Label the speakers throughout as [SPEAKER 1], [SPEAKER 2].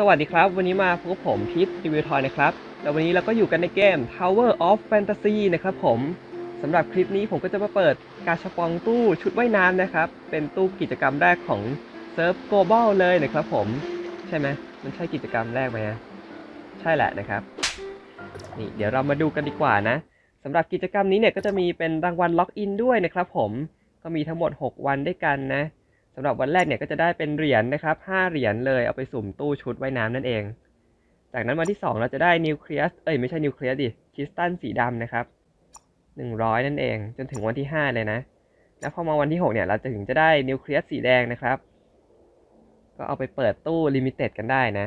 [SPEAKER 1] สวัสดีครับ วันนี้มาพบกับผมพีทรีวิวทอยนะครับ แล้ววันนี้เราก็อยู่กันในเกม Tower of Fantasy นะครับผมสำหรับคลิปนี้ผมก็จะมาเปิดกาชาปองตู้ชุดว่ายน้ำนะครับ เป็นตู้กิจกรรมแรกของเซิร์ฟ Global เลยนะครับผม ใช่ไหมมันใช่กิจกรรมแรกไหมใช่แหละนะครับ นี่เดี๋ยวเรามาดูกันดีกว่านะสำหรับกิจกรรมนี้เนี่ยก็จะมีเป็นรางวัลล็อกอินด้วยนะครับผมก็มีทั้งหมด 6 วันด้วยกันนะ สำหรับวันแรกเนี่ยก็จะได้เป็นเหรียญนะครับ5เหรียญเลยเอาไปสุ่มตู้ชุดว่ายน้ำนั่นเอง จากนั้นวันที่ 2 เราจะได้นิวเคลียสเอ้ยไม่ใช่นิวเคลียสดิคริสตัลสีดำนะครับ100 นั่นเอง จนถึงวันที่ 5 เลยนะแล้วพอมาวันที่ 6 เนี่ยเราจะถึงจะได้นิวเคลียสสีแดงนะครับ ก็เอาไปเปิดตู้ลิมิเต็ดกันได้นะ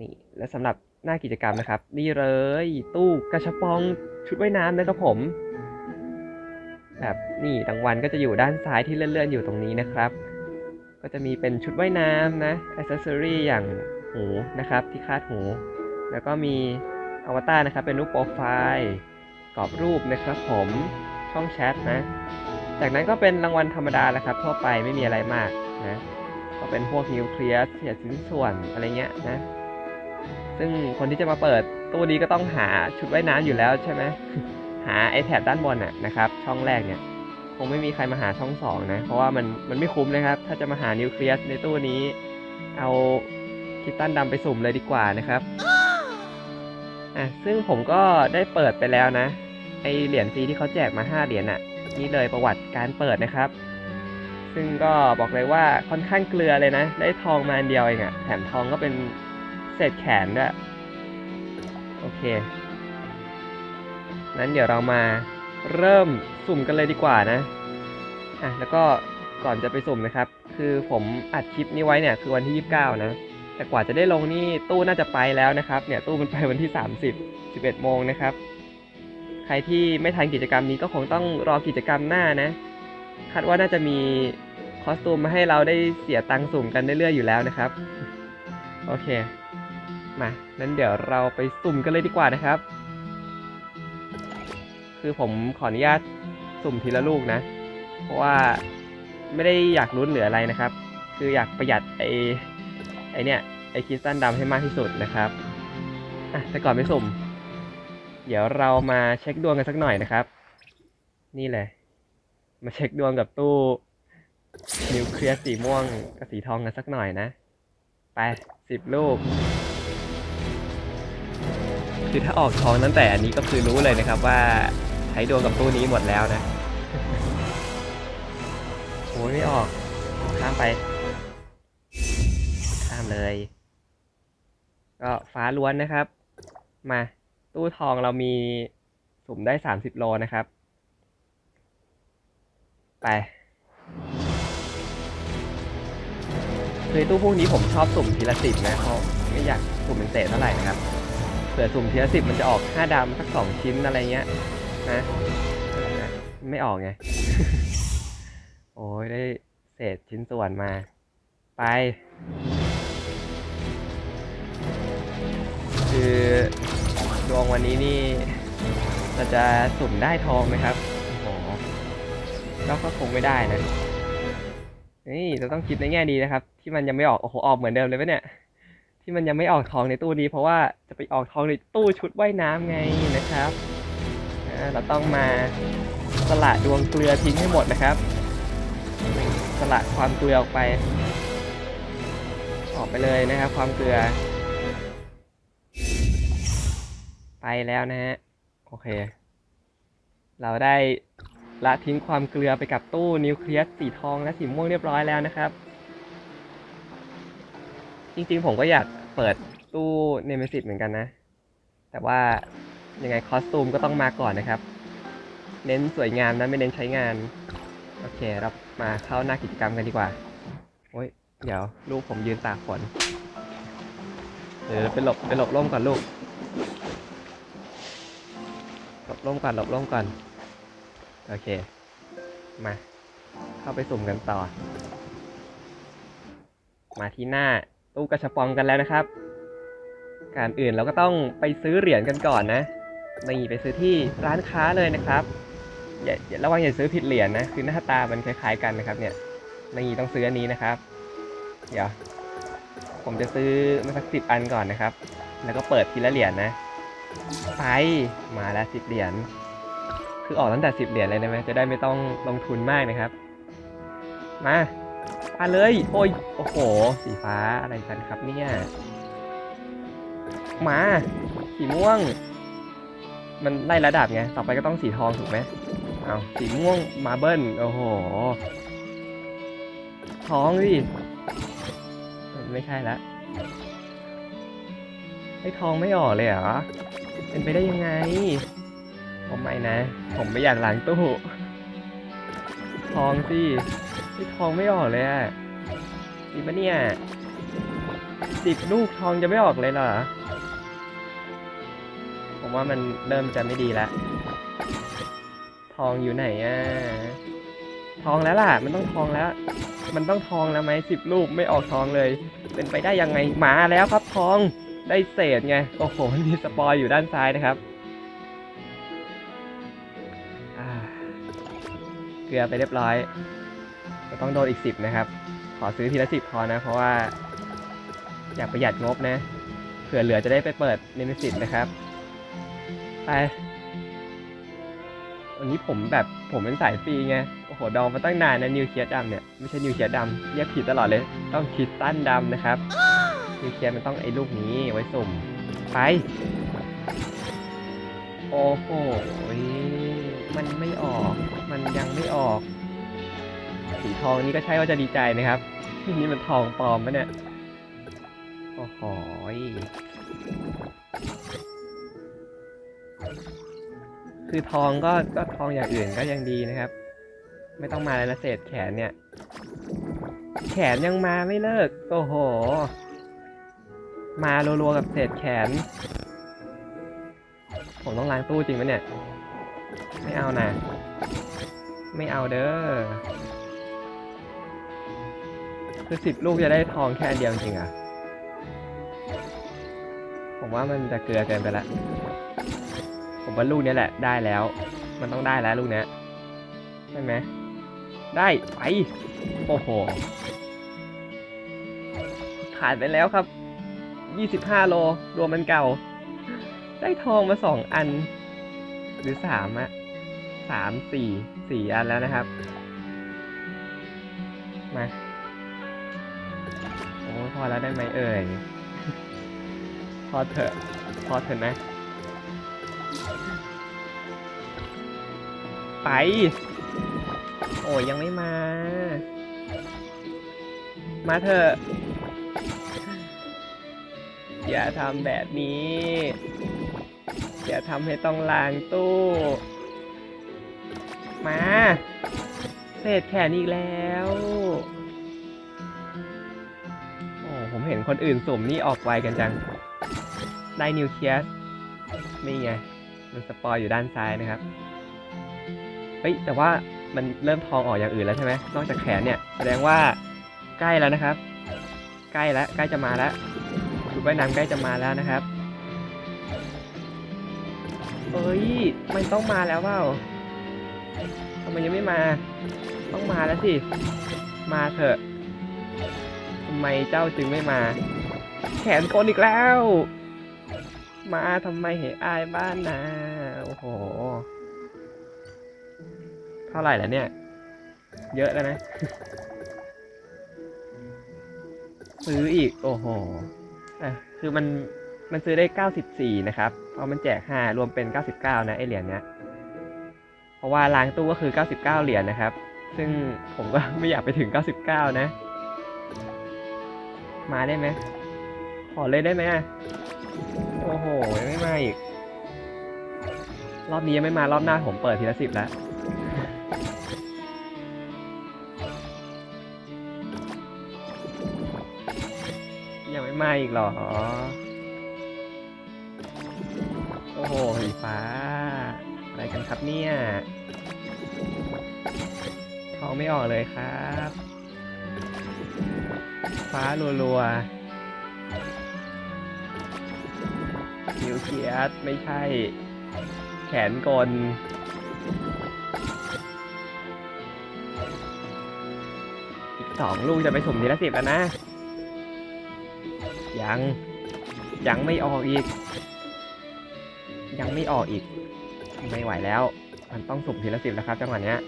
[SPEAKER 1] นี่และสำหรับหน้ากิจกรรมนะครับ นี่เลยตู้กระชับปองชุดว่ายน้ำนะครับผม แบบนี่รางวัลก็จะอยู่ด้านซ้ายที่เลื่อนๆอยู่ตรงนี้นะครับ ก็จะมีเป็นชุดว่ายน้ำนะอ c เซ s ซอรี่อย่างหูนะครับที่คาดหู แล้วก็มีอวตารนะครับเป็นรูปโปรไฟล์กรอบรูปนะครับผมช่องแชทนะ จากนั้นก็เป็นรางวัลธรรมดาแหละครับ ทั่วไปไม่มีอะไรมากนะก็เป็นพวกนิวเคลียสเศษชิ้นส่วนอะไรเงี้ยนะ ซึ่งคนที่จะมาเปิดตู้นี้ก็ต้องหาชุดว่ายน้ำอยู่แล้วใช่ไหม หาไอแถบด้านบนน่ะนะครับ ช่องแรกเนี่ยคงไม่มีใครมาหาช่องสองนะเพราะว่ามันมันไม่คุ้มนะครับ ถ้าจะมาหานิวเคลียสในตู้นี้ เอาคิตตันดำไปสุ่มเลยดีกว่านะครับอะซึ่งผมก็ได้เปิดไปแล้วนะ ไอเหรียญฟรีที่เขาแจกมา 5 เหรียญน่ะ นี่เลยประวัติการเปิดนะครับ ซึ่งก็บอกเลยว่าค่อนข้างเกลือเลยนะ ได้ทองมาอันเดียวเองอะแถมทองก็เป็นเศษแขนด้วยโอเค นั้นเดี๋ยวเรามาเริ่มสุ่มกันเลยดีกว่านะอะแล้วก็ก่อนจะไปสุ่มนะครับ คือผมอัดคลิปนี้ไว้เนี่ยคือวันที่ 29 นะ แต่กว่าจะได้ลงนี่ตู้น่าจะไปแล้วนะครับเนี่ยตู้มันไปวันที่ 30 11โมงนะครับ ใครที่ไม่ทันกิจกรรมนี้ก็คงต้องรอกิจกรรมหน้านะคาดว่าน่าจะมีคอสตูมมาให้เราได้เสียตังค์สุ่มกันเรื่อยๆอยู่แล้วนะครับ โอเค มานั้นเดี๋ยวเราไปสุ่มกันเลยดีกว่านะครับ คือผมขออนุญาตสุ่มทีละลูกนะ เพราะว่าไม่ได้อยากลุ้นหรืออะไรนะครับ คืออยากประหยัดไอไอเนี่ยไอคริสตัลดำให้มากที่สุดนะครับอะแต่ก่อนไปสุ่ม เดี๋ยวเรามาเช็คดวงกันสักหน่อยนะครับ นี่เลย มาเช็คดวงกับตู้นิวเคลียสสีม่วงกับสีทองกันสักหน่อยนะ ไปสิบลูก คือถ้าออกทองตั้งแต่อันนี้ก็คือรู้เลยนะครับว่า ใช้ดวงกับตู้นี้หมดแล้วนะโอ้ยไม่ออก ข้ามไป ข้ามเลย ก็ฟ้าล้วนนะครับ มา ตู้ทองเรามีสุ่มได้30โลนะครับ ไปคือตู้พวกนี้ผมชอบสุ่มทีละสิบนะเพราะไม่อยากสุ่มเป็นเศษเท่าไหร่นะครับ เผื่อสุ่มทีละสิบมันจะออกห้าดำสักสองชิ้นอะไรเงี้ย นะไม่ออกไง โอ้ยได้เศษชิ้นส่วนมา ไป คือดวงวันนี้นี่เราจะสุ่มได้ทองไหมครับโอ้โหก็คงไม่ได้นะนี่เราต้องคิดในแง่ดีนะครับ ที่มันยังไม่ออกโอ้โหออกเหมือนเดิมเลยปะเนี่ยที่มันยังไม่ออกทองในตู้นี้เพราะว่าจะไปออกทองในตู้ชุดว่ายน้ำไงนะครับ เราต้องมาสละดวงเกลือทิ้งให้หมดนะครับ สละความเกลือออกไป ออกไปเลยนะครับ ความเกลือ ไปแล้วนะฮะ โอเค เราได้ละทิ้งความเกลือไปกับตู้นิวเคลียสสีทองและสีม่วงเรียบร้อยแล้วนะครับ จริงๆผมก็อยากเปิดตู้เนม s ิ s เหมือนกันนะ แต่ว่า ยังไงคอสตูมก็ต้องมาก่อนนะครับ เน้นสวยงามนะไม่เน้นใช้งาน โอเคเรามาเข้าหน้ากิจกรรมกันดีกว่าโอ้ยเดี๋ยวลูกผมยืนตากฝนเดี๋ยวไปหลบไปหลบร่มก่อนลูกหลบร่มก่อนหลบร่มก่อนโอเค มา เข้าไปสุ่มกันต่อ มาที่หน้าตู้กระชบปองกันแล้วนะครับ การอื่นเราก็ต้องไปซื้อเหรียญกันก่อนนะ นี่ไปซื้อที่ร้านค้าเลยนะครับอย่าอย่าระวังอย่าซื้อผิดเหรียญนะคือหน้าตามันคล้ายๆกันนะครับเนี่ยนี่ต้องซื้ออันนี้นะครับ เดี๋ยว ผมจะซื้อมาสักสิบอันก่อนนะครับ แล้วก็เปิดทีละเหรียญนะไปมาแล้วสิบเหรียญคือออกตั้งแต่สิบเหรียญเลยนะไหมจะได้ไม่ต้องลงทุนมากนะครับ มามาเลยโอ้ยโอ้โห สีฟ้าอะไรกันครับเนี่ยมาสีม่วง มันไล่ระดับไง ต่อไปก็ต้องสีทองถูกไหมเอาสีม่วงมาเบิลโอ้โหทองดิไม่ใช่ละไอ้ทองไม่ออกเลยเหรอ เป็นไปได้ยังไง ผมไม่นะ ผมไม่อยากล้างตู้ ทองสิไอ้ทองไม่ออกเลยอะจริงปะเนี่ยสิบลูกทองจะไม่ออกเลยเหรอ ผมว่ามันเริ่มจะไม่ดีและทองอยู่ไหนอะ ทองแล้วล่ะ มันต้องทองแล้ว มันต้องทองแล้วไหมสิบลูกไม่ออกทองเลย เป็นไปได้ยังไงมาแล้วครับทอง ได้เศษไง โอ้โห มีสปอยอยู่ด้านซ้ายนะครับเกลือไปเรียบร้อยก็ต้องโดนอีกสิบนะครับ ขอซื้อทีละสิบพอนะ เพราะว่า อยากประหยัดงบนะ เผื่อเหลือจะได้ไปเปิดเนมิสิตนะครับ ไปวันนี้ผมแบบผมเป็นสายฟรีไง โอ้โห ดองมาตั้งนานนะนิวเคลียร์ดำเนี่ย ไม่ใช่นิวเคลียร์ดำเรียกผิดตลอดเลย ต้องคิดตั้นดำนะครับ นิวเคลียร์มันต้องไอ้ลูกนี้ไว้สุ่ม ไป โอ้โห มันไม่ออก มันยังไม่ออก สีทองนี้ก็ใช่ว่าจะดีใจนะครับ นี่มันทองปลอมปะเนี่ย โอ้โห คือทองก็ก็ทองอย่างอื่นก็ยังดีนะครับ ไม่ต้องมาแล้วนะเศษแขนเนี่ย แขนยังมาไม่เลิก โอ้โห มารัวๆกับเศษแขน ผมต้องล้างตู้จริงไหมเนี่ย ไม่เอานะ ไม่เอาเด้อ คือสิบลูกจะได้ทองแค่เดียวจริงอะผมว่ามันจะเกลือเกินไปละ ผมว่าลูกนี้แหละได้แล้ว มันต้องได้แล้วลูกเนี้ยใช่ไหมได้ไปโอ้โหขาดไปแล้วครับ 25 โลรวมมันเก่า ได้ทองมาสองอัน หรือสามอะสามสี่สี่อันแล้วนะครับ มาโอ้พอแล้วได้ไหมเอ่ย พอเถอะ พอเถอะนะ ไป โอ้ยยังไม่มา มาเถอะ อย่าทำแบบนี้ อย่าทำให้ต้องลางตู้ มาเศษแขนอีกแล้ว โอ้ผมเห็นคนอื่นสุ่มนี่ออกไวกันจัง ได้นิวเคลียสนี่ไง มันสปอยอยู่ด้านซ้ายนะครับ เฮ้ยแต่ว่ามันเริ่มทองออกอย่างอื่นแล้วใช่ไหมนอกจากแขนเนี่ยแสดงว่าใกล้แล้วนะครับ ใกล้แล้วใกล้จะมาแล้วชุดว่ายน้ำใกล้จะมาแล้วนะครับเอ้ยมันต้องมาแล้วเปล่าทำไมยังไม่มา ต้องมาแล้วสิมาเถอะทำไมเจ้าจึงไม่มา แขนโกนอีกแล้ว มาทำไมเหอายบ้านนะโอ้โห เท่าไหร่แล้วเนี่ย เยอะแล้วนะ ซื้ออีก โอ้โหอะคือมันมันซื้อได้ 94 นะครับเพราะมันแจก 5 รวมเป็น 99 นะไอเหรียญเนี้ย เพราะว่าล้างตู้ก็คือ 99 เหรียญนะครับ ซึ่งผมก็ไม่อยากไปถึง 99 นะ มาได้ไหม ขอเลยได้ไหมโอ้โห ยังไม่มาอีก รอบนี้ยังไม่มารอบหน้าผมเปิดทีละสิบแล้ว มาอีกหรอ โอ้โหสีฟ้า อะไรกันครับเนี่ยทองไม่ออกเลยครับ ฟ้ารัวๆนิวเคลียสไม่ใช่ แขนกลอีกสองลูกจะไปสุ่มทีละสิบแล้วนะ ยัง ยังไม่ออกอีก ยังไม่ออกอีก ไม่ไหวแล้ว มันต้องสุ่มทีละสิบแล้วครับจังหวะเนี้ย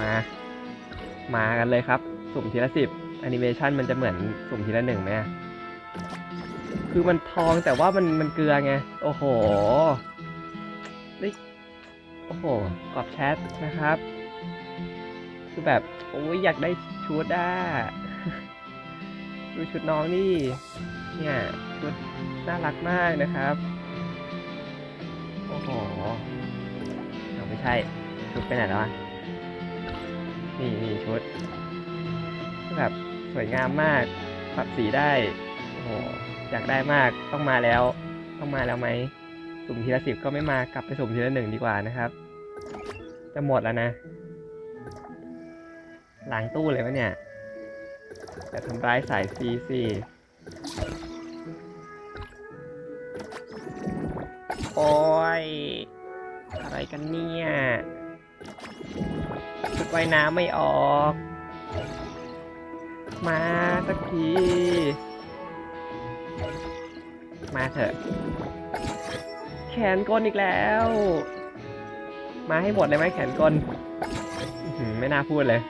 [SPEAKER 1] มา มากันเลยครับ สุ่มทีละสิบแอนิเมชันมันจะเหมือนสุ่มทีละหนึ่งไหมคือมันทองแต่ว่ามันมันเกลือไง โอ้โหนี่โอ้โหกรอบแชทนะครับ คือแบบ โอ้ยอยากได้ชุดอะ ดูชุดน้องนี่ เนี่ยชุดน่ารักมากนะครับ โอ้โหไม่ใช่ ชุดไปไหนแล้วอะนี่นี่ชุดแบบสวยงามมาก ปรับสีได้ โอ้โห อยากได้มาก ต้องมาแล้ว ต้องมาแล้วไหม สุ่มทีละสิบก็ไม่มากลับไปสุ่มทีละหนึ่งดีกว่านะครับ จะหมดแล้วนะล้างตู้เลยวะเนี่ย แต่ทำร้ายสายซีสิโอ้ย อะไรกันเนี่ยชุดว่ายน้ำไม่ออก มาสักที มาเถอะ แขนกลอีกแล้ว มาให้หมดเลยไหมแขนกลอื้อหือไม่น่าพูดเลย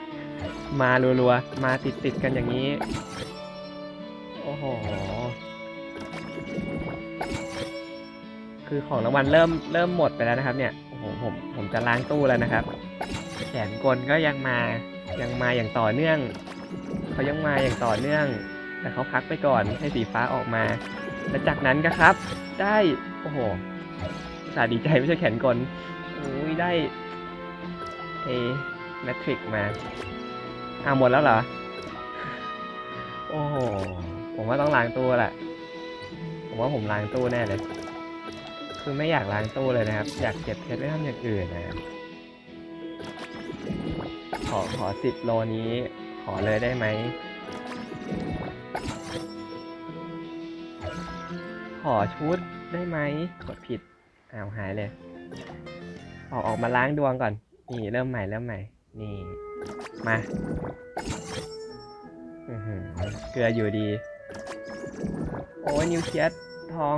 [SPEAKER 1] มารัวๆ มาติดๆกันอย่างนี้ โอ้โห คือของรางวัลเริ่มเริ่มหมดไปแล้วนะครับ เนี่ย โอ้โห ผมผมจะล้างตู้แล้วนะครับ แขนกลก็ยังมา ยังมาอย่างต่อเนื่อง เขายังมาอย่างต่อเนื่อง แต่เขาพักไปก่อนให้สีฟ้าออกมา และจากนั้นก็ครับ ได้ โอ้โหสาดีใจไม่ใช่แขนกลโอ้ยได้เอแมทริกมา อ้าวหมดแล้วเหรอ โอ้โห ผมว่าต้องล้างตู้แหละ ผมว่าผมล้างตู้แน่เลย คือไม่อยากล้างตู้เลยนะครับ อยากเก็บเพชรไว้ทำอย่างอื่นนะครับ ขอขอสิบโลนี้ ขอเลยได้ไหม ขอชุดได้ไหมกดผิด อ้าวหายเลย ออกออกมาล้างดวงก่อน นี่เริ่มใหม่เริ่มใหม่ นี่ มาเกลืออยู่ดี โอ้ยนิวเคลียสทอง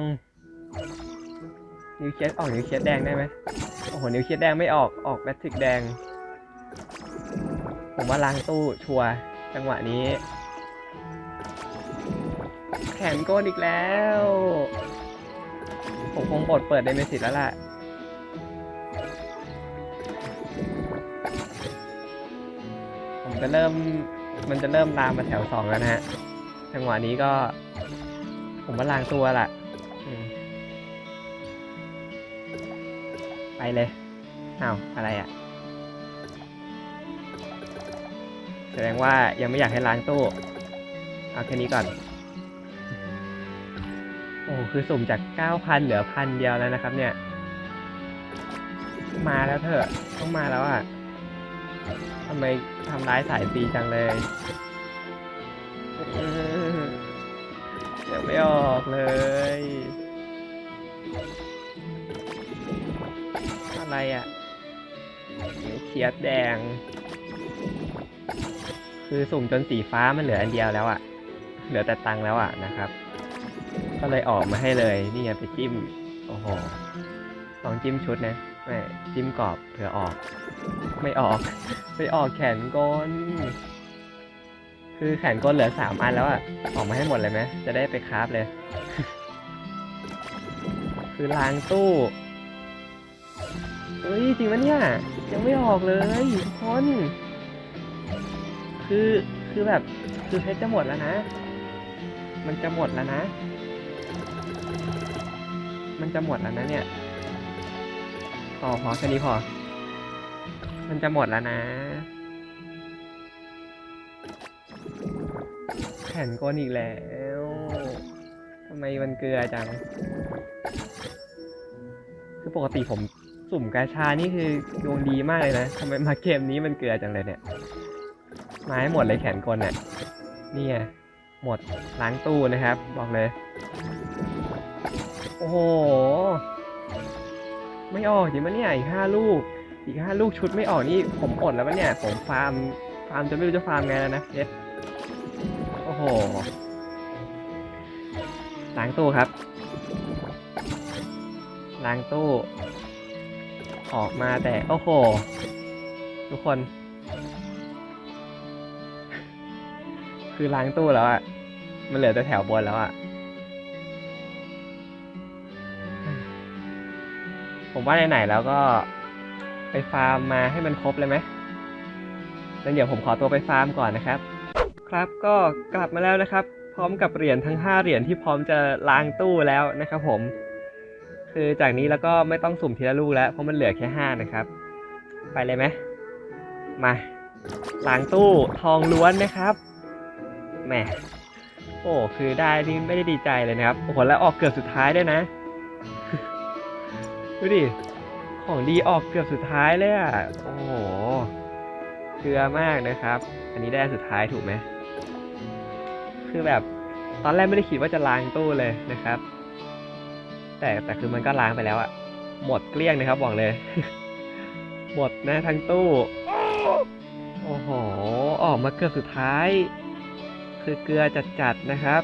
[SPEAKER 1] นิวเคลียสออกนิวเคลียสแดงได้ไหมโอ้โหนิวเคลียสแดงไม่ออกออกแมทริกแดง ผมว่าล้างตู้ชัวร์จังหวะนี้ แขนโกนอีกแล้ว ผมคงอดเปิดเดเมสิตแล้วล่ะ จะเริ่มมันจะเริ่มลามมาแถวสองแล้วนะฮะจังหวะนี้ก็ ผมว่าล้างตัวละไปเลยอ้าวอะไรอะ่ะ แสดงว่ายังไม่อยากให้ล้างตู้เอาแค่นี้ก่อน โอ้คือสุ่มจาก 9,000 เหลือพันเดียวแล้วนะครับเนี่ย มาแล้วเถอะต้องมาแล้วอะ ทำไมทำร้ายสายตีจังเลยอื้อเดี๋ยวไม่ออกเลย อะไรอะนิ้วเคียดแดง คือสุ่มจนสีฟ้ามันเหลืออันเดียวแล้วอะ่ะ เหลือแต่ตังค์แล้วอะ่ะนะครับ ก็เลยออกมาให้เลย นี่ไงไปจิ้ม โอ้โหลองจิ้มชุดนะ ไม่จิ้มกรอบเผื่อออก ไม่ออก ไม่ออกแขนกลคือแขนกลเหลือสามอันแล้วอะ่ะออกมาให้หมดเลยไหมจะได้ไปคราฟเลย คือล้างตู้เฮ้ยจริงปะเนี่ยยังไม่ออกเลยทุกคนคือคือแบบคือเพชรจะหมดแล้วนะ มันจะหมดแล้วนะ มันจะหมดแล้วนะเนี่ย พอพอแค่นี้พอ มันจะหมดแล้วนะ แผ่นก้นอีกแล้วทำไมมันเกลือจัง คือปกติผมสุ่มกาชานี่คือดวงดีมากเลยนะทำไมมาเกมนี้มันเกลือจังเลยเนี่ย มาให้หมดเลยแขนกลเนี่ยนี่ไงหมดล้างตู้นะครับ บอกเลย โอ้โห ไม่ออกจริงปะเนี่ยอีกห้าลูก อีกห้าลูกชุดไม่ออกนี่ผมอดแล้วปะเนี่ยผมฟาร์มฟาร์มจะไม่รู้จะฟาร์มไงแล้วนะเพชรโอ้โหล้างตู้ครับล้างตู้ ออกมาแต่โอ้โห ทุกคน คือล้างตู้แล้วอะมันเหลือแต่แถวบนแล้วอะ ผมว่าไหนๆแล้วก็ไปฟาร์มมาให้มันครบเลยไหมแล้วเดี๋ยวผมขอตัวไปฟาร์มก่อนนะครับ ครับก็กลับมาแล้วนะครับ พร้อมกับเหรียญทั้ง 5 เหรียญที่พร้อมจะล้างตู้แล้วนะครับผม คือจากนี้แล้วก็ไม่ต้องสุ่มทีละลูกแล้วเพราะมันเหลือแค่ 5 นะครับ ไปเลยไหมมาล้างตู้ทองล้วนนะครับแหมโอ้คือได้นี่ไม่ได้ดีใจเลยนะครับโอ้โหแล้วออกเกือบสุดท้ายด้วยนะ ดูดิ ของดีออกเกือบสุดท้ายเลยอะ โอ้โห เกลือมากนะครับ อันนี้ได้สุดท้ายถูกไหม คือแบบตอนแรกไม่ได้คิดว่าจะล้างตู้เลยนะครับ แต่แต่คือมันก็ล้างไปแล้วอะหมดเกลี้ยงนะครับบอกเลย หมดนะทั้งตู้ โอ้โห ออกมาเกือบสุดท้าย คือเกลือจัดๆนะครับ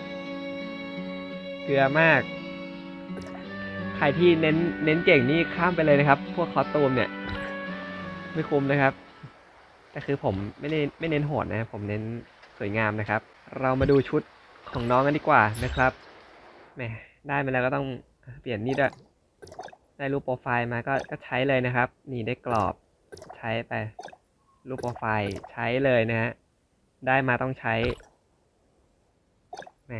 [SPEAKER 1] เกลือมาก ใครที่เน้นเน้นเก่งนี่ข้ามไปเลยนะครับ พวกคอสตูมเนี่ย ไม่คุ้มนะครับ แต่คือผมไม่ได้ไม่เน้นโหดนะผมเน้นสวยงามนะครับ เรามาดูชุดของน้องกันดีกว่านะครับแหมได้มาแล้วก็ต้องเปลี่ยนนี่ด้วยได้รูปโปรไฟล์มาก็ก็ใช้เลยนะครับ นี่ได้กรอบใช้ไป รูปโปรไฟล์ใช้เลยนะฮะได้มาต้องใช้แหม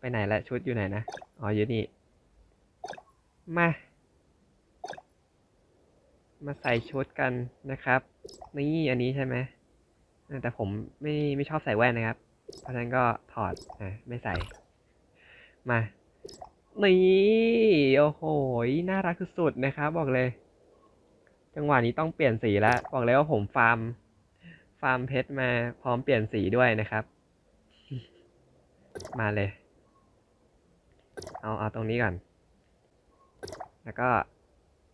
[SPEAKER 1] ไปไหนละชุดอยู่ไหนนะ อ๋ออยู่นี่ มา มาใส่ชุดกันนะครับ นี่อันนี้ใช่ไหมแต่ผมไม่ไม่ชอบใส่แว่นนะครับ เพราะฉะนั้นก็ถอดอะไม่ใส่ มา นี่ โอ้โห น่ารักสุดๆนะครับ บอกเลย จังหวะนี้ต้องเปลี่ยนสีแล้ว บอกเลยว่าผมฟาร์ม ฟาร์มเพชรมาพร้อมเปลี่ยนสีด้วยนะครับ มาเลย เอาเอาตรงนี้ก่อน แล้วก็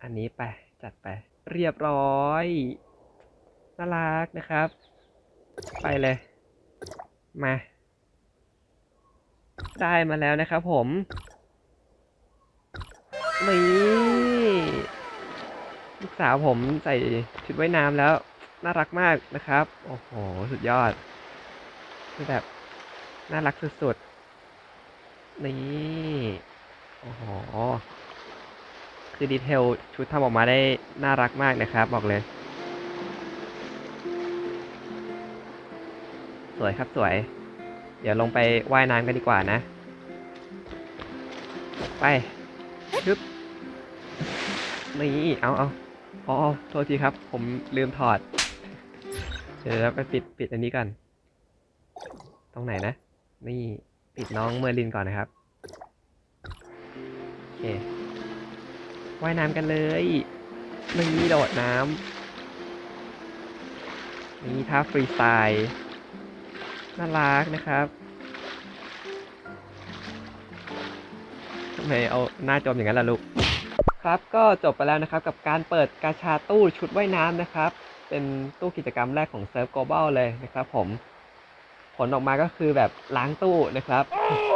[SPEAKER 1] อันนี้ไป จัดไป เรียบร้อย น่ารักนะครับ ไปเลย มา ได้มาแล้วนะครับผมนี่ลูกสาวผมใส่ชุดว่ายน้ำแล้ว น่ารักมากนะครับ โอ้โห สุดยอดคือแบบ น่ารักสุดๆ นี่โอ้โหคือดีเทลชุดทำออกมาได้น่ารักมากนะครับ บอกเลย สวยครับสวย เดี๋ยวลงไปว่ายน้ำกันดีกว่านะ ไปชึบนี่เอาเอาอ๋อโทษทีครับ ผมลืมถอด เดี๋ยวเราไปปิดปิดอันนี้ก่อนตรงไหนนะ นี่ ปิดน้องเมอร์ลินก่อนนะครับโอเคว่ายน้ำกันเลยนี่โดดน้ำนี่ท่าฟรีสไตล์น่ารักนะครับทำไมเอาหน้าจมอย่างนั้นล่ะลูกครับก็จบไปแล้วนะครับกับการเปิดกาชาตู้ชุดว่ายน้ำนะครับ เป็นตู้กิจกรรมแรกของเซิร์ฟ global เลยนะครับผม ผลออกมาก็คือแบบล้างตู้นะครับ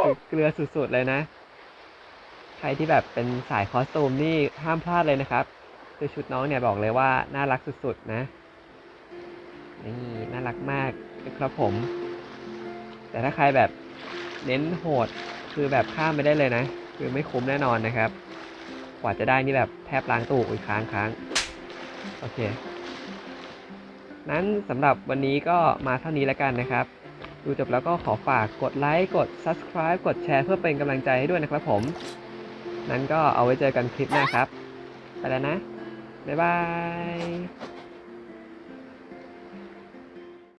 [SPEAKER 1] คือเกลือสุดๆเลยนะ ใครที่แบบเป็นสายคอสตูมนี่ห้ามพลาดเลยนะครับคือชุดน้องเนี่ยบอกเลยว่าน่ารักสุดๆนะนี่น่ารักมากนะครับผม แต่ถ้าใครแบบเน้นโหดคือแบบข้ามไปได้เลยนะ คือไม่คุ้มแน่นอนนะครับ กว่าจะได้นี่แบบแทบล้างตู้อีกค้างค้างโอเค นั้นสำหรับวันนี้ก็มาเท่านี้แล้วกันนะครับ ดูจบแล้วก็ขอฝากกดไลค์กด subscribe กดแชร์เพื่อเป็นกำลังใจให้ด้วยนะครับผม นั้นก็เอาไว้เจอกันคลิปหน้าครับ ไปแล้วนะ บ๊ายบาย